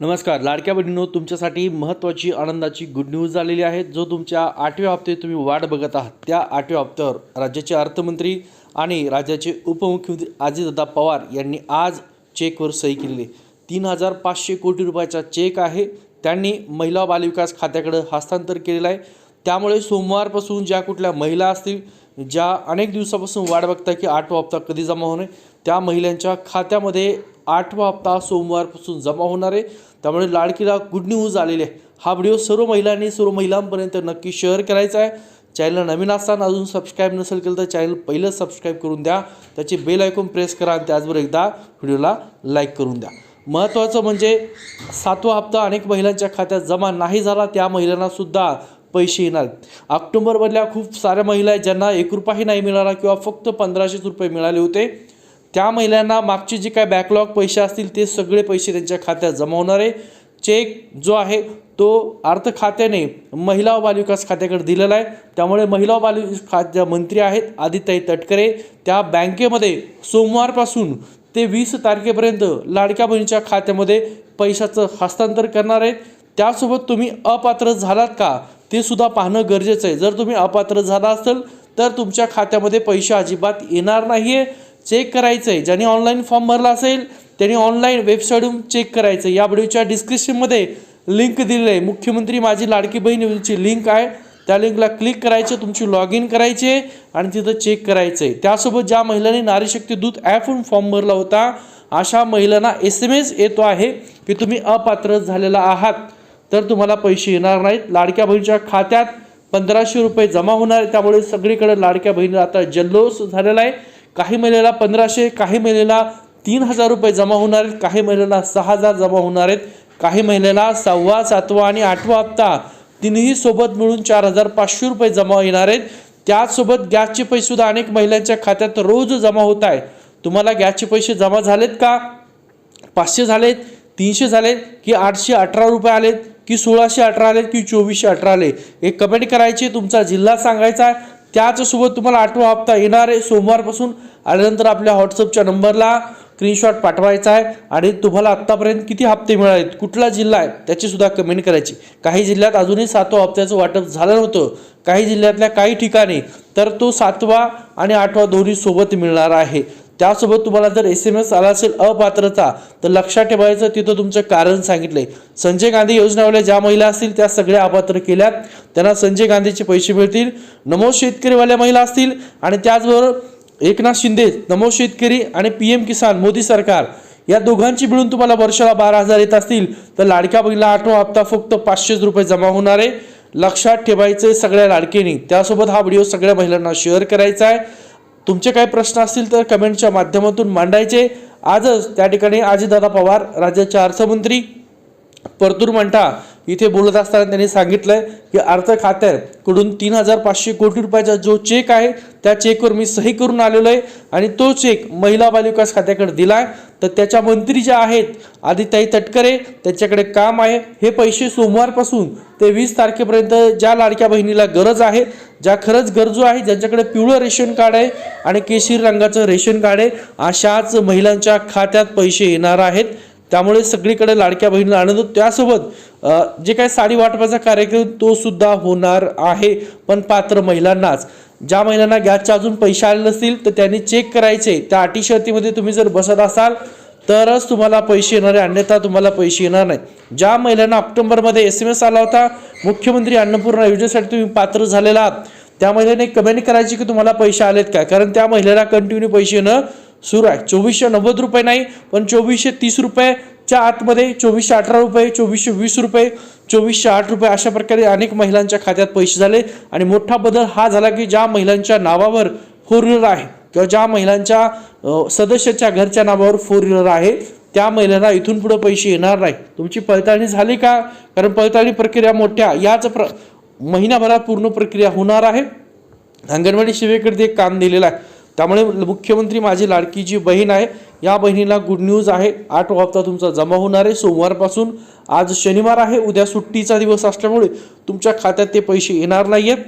नमस्कार लाडक्या बहिणीनो तुमच्यासाठी महत्त्वाची आनंदाची गुड न्यूज आलेली आहे. जो तुमच्या आठव्या हप्ते तुम्ही वाट बघत आहात त्या आठव्या हप्त्यावर राज्याचे अर्थमंत्री आणि राज्याचे उपमुख्यमंत्री अजितदादा पवार यांनी आज चेकवर सही केलेली तीन हजार पाचशे कोटी रुपयाचा चेक आहे. त्यांनी महिला बालविकास खात्याकडे हस्तांतर केलेलं आहे. त्यामुळे सोमवारपासून ज्या कुठल्या महिला असतील ज्या अनेक दिवसापासून वाट बघता की आठवा हप्ता कधी जमा होणे त्या महिलांच्या खात्यामध्ये आठवा हप्ता सोमवारपासून जमा होणार आहे. त्यामुळे लाडकीला गुड न्यूज आलेली आहे. हा व्हिडिओ सर्व महिलांनी सर्व महिलांपर्यंत नक्की शेअर करायचा आहे. चॅनल नवीन असताना अजून सबस्क्राईब नसेल केलं तर चॅनल पहिलं सबस्क्राईब करून द्या. त्याची बेल ऐकून प्रेस करा आणि त्याचबरोबर एकदा व्हिडिओला लाईक करून द्या. महत्त्वाचं म्हणजे सातवा हप्ता अनेक महिलांच्या खात्यात जमा नाही झाला त्या महिलांनासुद्धा पैसे येणार ऑक्टोबरमधल्या खूप साऱ्या महिला आहेत ज्यांना एक रुपयाही नाही मिळाला किंवा फक्त पंधराशेच रुपये मिळाले होते. त्या महिलांना मागचे जे काय बॅकलॉग पैसे असतील ते सगळे पैसे त्यांच्या खात्यात जमा होणार आहे. चेक जो आहे तो अर्थ खात्याने महिला व बालविकास खात्याकडे दिलेला आहे. त्यामुळे महिला व बालविकास खात्या मंत्री आहेत आदित्यताई तटकरे. त्या बँकेमध्ये सोमवारपासून ते वीस तारखेपर्यंत लाडक्या बहिणीच्या खात्यामध्ये पैशाचं हस्तांतर करणार आहेत. त्यासोबत तुम्ही अपात्र झालात का ते सुद्धा पाहणं गरजेचं आहे. जर तुम्ही अपात्र झाला असेल तर तुमच्या खात्यामध्ये पैसे अजिबात येणार नाही आहे चेक करायचं आहे ज्यांनी ऑनलाईन फॉर्म भरला असेल त्यांनी ऑनलाईन वेबसाईटवरून चेक करायचं या व्हिडिओच्या डिस्क्रिप्शनमध्ये लिंक दिलेली आहे मुख्यमंत्री माझी लाडकी बहीण योजनेची लिंक आहे. त्या लिंकला क्लिक करायचं तुमची लॉग इन करायची आहे आणि तिथं चेक करायचं आहे त्यासोबत ज्या महिलांनी नारी शक्ती दूत ॲपवरून फॉर्म भरला होता अशा महिलांना एस एम एस येतो आहे की तुम्ही अपात्र झालेला आहात. तर तुम्हाला पैसे येणार नाहीत. लाडक्या बहिणीच्या खात्यात पंधराशे रुपये जमा होणार त्यामुळे सगळीकडे लाडक्या बहिणीला आता जल्लोष झालेला आहे. काही महिलेला पंधराशे काही महिलेला तीन हजार रुपये जमा होणार आहेत काही महिलेला सहा हजार जमा होणार आहेत काही महिलेला सहावा सातवा आणि आठवा हप्ता तिन्ही सोबत मिळून चार हजार पाचशे रुपये जमा येणार आहेत. त्याचसोबत गॅसचे पैसेसुद्धा अनेक महिलांच्या खात्यात रोज जमा होत आहे. तुम्हाला गॅसचे पैसे जमा झालेत का? पाचशे झालेत तीनशे झालेत की आठशे अठरा रुपये आलेत की सोळाशे अठरा आलेत की चोवीसशे अठरा आले एक कमेंट करायची तुमचा जिल्हा सांगायचा आहे. त्याचसोबत तुम्हाला आठवा हप्ता येणार आहे. सोमवारपासून आल्यानंतर आपल्या व्हॉट्सअपच्या नंबरला स्क्रीनशॉट पाठवायचा आहे. आणि तुम्हाला आत्तापर्यंत किती हप्ते मिळाले कुठला जिल्हा आहे? त्याची सुद्धा कमेंट करायची. काही जिल्ह्यात अजूनही सातवा हप्त्याचं वाटप झालं नव्हतं. काही जिल्ह्यातल्या काही ठिकाणी तर तो सातवा आणि आठवा दोन्ही सोबत मिळणार आहे. त्यासोबत तुम्हाला जर एस एम एस आला असेल अपात्रता तर लक्षात ठेवायचं तिथं तुमचं कारण सांगितलंय. संजय गांधी योजनावाल्या ज्या महिला असतील त्या सगळ्या अपात्र केल्यात. त्यांना संजय गांधीचे पैसे मिळतील. नमो शेतकरीवाल्या महिला असतील. आणि त्याचबरोबर एकनाथ शिंदे नमो शेतकरी आणि पी एम किसान मोदी सरकार या दोघांची मिळून तुम्हाला वर्षाला बारा हजार येत असतील. तर लाडक्या बहिणीला आठवा हप्ता फक्त पाचशेच रुपये जमा होणार आहे. लक्षात ठेवायचं सगळ्या लाडकेनी. त्यासोबत हा व्हिडिओ सगळ्या महिलांना शेअर करायचा आहे. तुमचे काही प्रश्न असतील तर कमेंटच्या माध्यमातून मांडायचे. आजच त्या ठिकाणी अजितदादा पवार राज्याचे अर्थमंत्री परतूर मंठा इथे बोलत असताना त्यांनी सांगितलंय की अर्थ खात्याकडून तीन हजार पाचशे कोटी रुपयाचा जो चेक आहे त्या चेकवर मी सही करून आलेलो आहे आणि तो चेक महिला बालविकास खात्याकडे दिलाय. तर त्याच्या मंत्री ज्या आहेत आदिताई तटकरे त्यांच्याकडे काम आहे. हे पैसे सोमवारपासून ते वीस तारखेपर्यंत ज्या लाडक्या बहिणीला गरज आहे ज्या खरंच गरजू आहे ज्यांच्याकडे पिवळं रेशन कार्ड आहे आणि केशीर रंगाचं रेशन कार्ड आहे अशाच महिलांच्या खात्यात पैसे येणार आहेत. त्यामुळे सगळीकडे लाडक्या बहिणीला आनंद त्यासोबत जे काही साडी वाटपाचा कार्यक्रम तो सुद्धा होणार आहे. पण पात्र महिलांनाच. ज्या महिलांना गॅसचे अजून पैसे आले नसतील तर त्यांनी चेक करायचे. त्या अटी शर्तीमध्ये तुम्ही जर बसत असाल तरच तुम्हाला पैसे येणार आहे. अन्यथा तुम्हाला पैसे येणार नाही. ज्या महिलांना ऑक्टोबरमध्ये एस एम एस आला होता मुख्यमंत्री अन्नपूर्णा योजनेसाठी तुम्ही पात्र झालेला आहात. त्या महिलेने कमेंट करायची की तुम्हाला पैसे आलेत का? कारण त्या महिलेला कंटिन्यू पैसे येणं सुरू आहे. चोवीसशे नव्वद रुपये नाही पण चोवीसशे तीस रुपये च्या आतमध्ये चोवीसशे अठरा रुपये चोवीसशे वीस रुपये चोवीसशे आठ रुपये अशा प्रकारे अनेक महिलांच्या खात्यात पैसे झाले. आणि मोठा बदल हा झाला की ज्या महिलांच्या नावावर फोर व्हीलर आहे किंवा ज्या महिलांच्या सदस्याच्या घरच्या नावावर फोर व्हीलर आहे त्या महिलांना इथून पुढे पैसे येणार नाही. तुमची पडताळणी झाली का? कारण पडताळणी प्रक्रिया मोठ्या. याच प्र महिनाभरात पूर्ण प्रक्रिया होणार आहे. अंगणवाडी सेवेकडे ते एक काम दिलेलं आहे. त्यामुळे मुख्यमंत्री माझी लाडकी जी बहीण आहे या बहिणीला गुड न्यूज आहे. आठ हप्ता तुमचा जमा होणार आहे. सोमवारपासून आज शनिवार आहे. उद्या सुट्टीचा दिवस असल्यामुळे तुमच्या खात्यात ते पैसे येणार नाही आहेत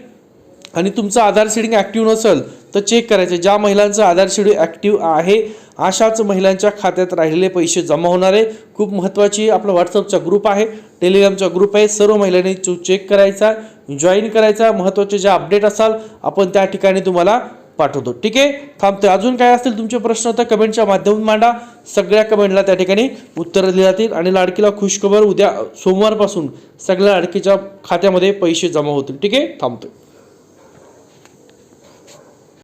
आणि तुमचं आधार सेडिंग ॲक्टिव्ह नसेल तर चेक करायचं. ज्या महिलांचं आधार शेड्यूल ॲक्टिव्ह आहे अशाच महिलांच्या खात्यात राहिलेले पैसे जमा होणार आहे. खूप महत्त्वाची आपला व्हॉट्सअपचा ग्रुप आहे. टेलिग्रामचा ग्रुप आहे. सर्व महिलांनी चेक करायचा जॉईन करायचा. महत्त्वाचे जे अपडेट असाल आपण त्या ठिकाणी तुम्हाला पाठवतो. ठीक आहे? थांबतोय अजून काय असतील तुमचे प्रश्न तर कमेंटच्या माध्यमातून मांडा. सगळ्या कमेंटला त्या ठिकाणी उत्तरं दिली जातील आणि लाडकीला खुशखबर उद्या सोमवारपासून सगळ्या लाडकीच्या खात्यामध्ये पैसे जमा होतील. ठीक आहे? थांबतोय.